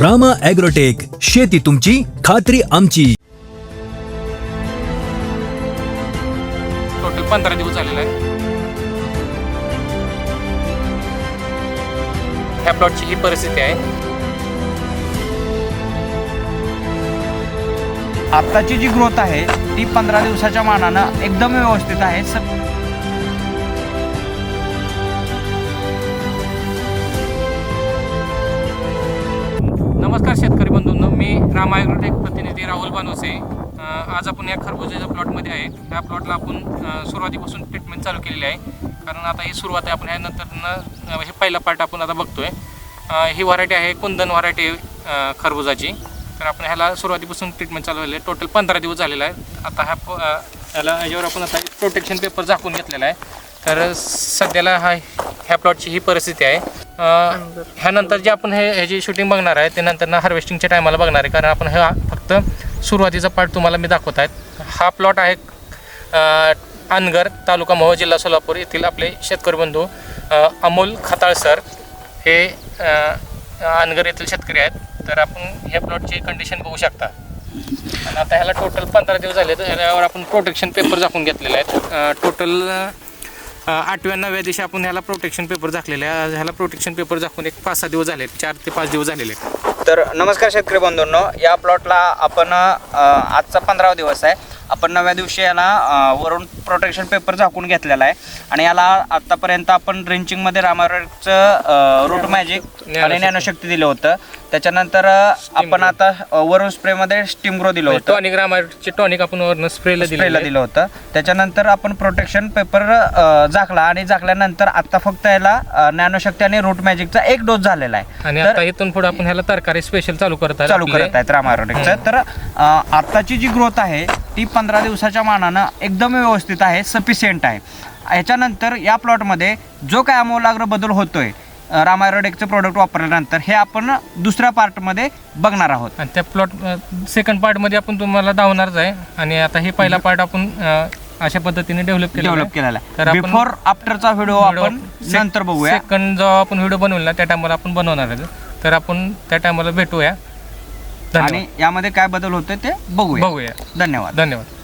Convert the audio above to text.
Rama agrotech शेती तुमची खात्री आमची. टोटल पंधरा दिवस झालेला आहे. ह्या प्लॉटची ही परिस्थिती आहे. आत्ताची जी ग्रोथ आहे ती पंधरा दिवसाच्या मानानं एकदम व्यवस्थित आहे. स मी राम एक प्रतिनिधी राहुल बानोसे. आज आपण या खरबुजाच्या प्लॉटमध्ये आहे. ह्या प्लॉटला आपण सुरुवातीपासून ट्रीटमेंट चालू केलेली आहे. कारण आता ही सुरुवात आहे. आपण ह्यानंतर हे पहिला पार्ट आपण आता बघतोय. ही व्हरायटी आहे कुंदन व्हरायटी खरबुजाची. तर आपण ह्याला सुरुवातीपासून ट्रीटमेंट चालू झाली आहे. टोटल पंधरा दिवस झालेला आहे. आता ह्या प- ह्याला याच्यावर आपण आता प्रोटेक्शन पेपर झाकून घेतलेला आहे. तर सध्याला हा ह्या प्लॉटची ही परिस्थिती आहे. अं, ह्यानंतर जे आपण हे ह्याची शूटिंग बघणार आहे ते नंतर ना हार्वेस्टिंगच्या टायमाला बघणार आहे. कारण आपण हा फक्त सुरुवातीचा पार्ट तुम्हाला मी दाखवत आहेत हा प्लॉट आहे अं, अनगर तालुका मोहोळ जिल्हा सोलापूर येथील आपले शेतकरी बंधू अं, अमोल खताळ सर. हे अं, अनगर येथील शेतकरी आहेत. तर आपण ह्या प्लॉटची कंडिशन बघू शकता. आणि आता ह्याला टोटल पंधरा दिवस झाले तर ह्याच्यावर आपण प्रोटेक्शन पेपर झाकून घेतलेले आहेत. टोटल आठव्या नवव्या दिवशी आपण ह्याला प्रोटेक्शन पेपर झाकलेले आहे. ह्याला प्रोटेक्शन पेपर झाकून एक पाच सहा दिवस झाले चार ते पाच दिवस झालेले तर नमस्कार शेतकरी बंधूंनो या प्लॉटला आपण आजचा पंधरावा दिवस आहे. आपण नव्या दिवशी याला वरून प्रोटेक्शन पेपर झाकून घेतलेला आहे. आणि याला आतापर्यंत आपण ड्रिंचिंगमध्ये रामायणचं रूट मॅजिक आणि ज्ञानशक्ती. दिलं होतं. त्याच्यानंतर आपण आता वरून स्प्रेमध्ये स्टीम ग्रो दिलं होतं. टॉनिक रामायणचे टॉनिक आपण वरनं स्प्रेला स्प्रेला दिले होतं. त्याच्यानंतर आपण प्रोटेक्शन पेपर झाकला. आणि झाकल्यानंतर आता फक्त याला ज्ञानशक्ती आणि रूट मॅजिकचा एक डोस झालेला आहे. आणि तर- आता इथून पुढे आपण ह्याला तरकारी स्पेशल चालू करत आहे. चालू. करत आहेत रामायरोटेकचं तर अ, आत्ताची जी ग्रोथ आहे ती पंधरा दिवसाच्या मानानं एकदम व्यवस्थित आहे सफिशियंट आहे. ह्याच्यानंतर या प्लॉटमध्ये जो काय आमूलाग्र बदल होतोय रामायरोडेकचं प्रोडक्ट वापरल्यानंतर हे आपण दुसऱ्या पार्टमध्ये बघणार आहोत. आणि त्या प्लॉट सेकंड पार्टमध्ये आपण तुम्हाला धावणारच आहे. आणि आता हे पहिला पार्ट आपण अशा पद्धतीने डेव्हलप केला डेव्हलप केलेला तर बिफोर आफ्टरचा व्हिडिओ आपण नंतर बघूया. सेकंड जो आपण व्हिडिओ बनवला ना त्या टायमाला आपण बनवणार आहे तर आपण त्या टायमाला भेटूया. आणि यामध्ये काय बदल होतोय ते बघूया. बघूया. धन्यवाद. धन्यवाद.